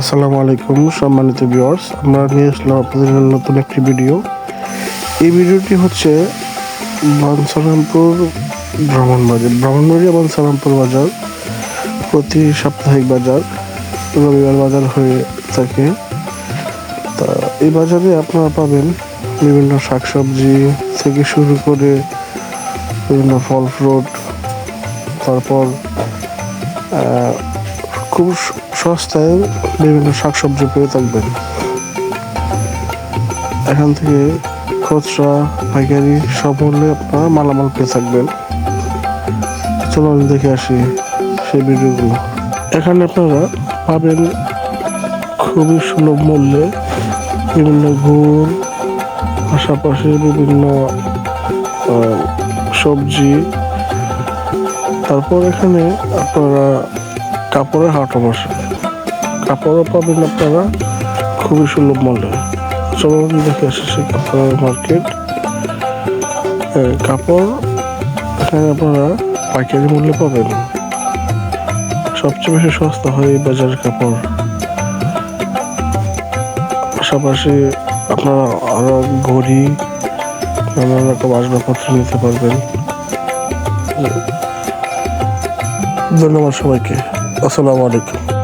আসসালামু আলাইকুম, সম্মানিত ভিউয়ার্স, আমরা নিয়ে আসলাম আপনাদের নতুন একটি ভিডিও। এই ভিডিওটি হচ্ছে বানসালামপুর ভ্রমণ বাজার। ব্রাহ্মণবাড়িয়া বানসালামপুর বাজার, প্রতি সাপ্তাহিক বাজার, রবিবার বাজার হয়ে থাকে। তা এই বাজারে আপনারা পাবেন বিভিন্ন শাকসবজি থেকে শুরু করে বিভিন্ন ফল ফ্রুট তারপর খুব সস্তায় বিভিন্ন শাকসবজি পেয়ে থাকবেন। এখান থেকে খুচরা, পাইকারি সব মূল্যে আপনারা মালামাল পেয়ে থাকবেন। চলো আমি দেখে আসি সেই ভিডিওগুলো। এখানে আপনারা পাবেন খুবই সুলভ মূল্যে বিভিন্ন গুড়, পাশাপাশি বিভিন্ন সবজি। তারপর এখানে আপনারা কাপড়ের হাটও বসে কাপড়ও পাবেন আপনারা খুবই সুলভ মূল্যে। চলুন দেখে সেই কাপড়ের মার্কেট কাপড় এখানে আপনারা পাইকারি মূল্যে পাবেন। সবচেয়ে বেশি সস্তা হয় এই বাজারের কাপড়। পাশাপাশি আপনারা আরও ঘড়ি, নানান রকম আসবাবপত্র নিতে পারবেন। ধন্যবাদ সবাইকে। আসসালামু আলাইকুম।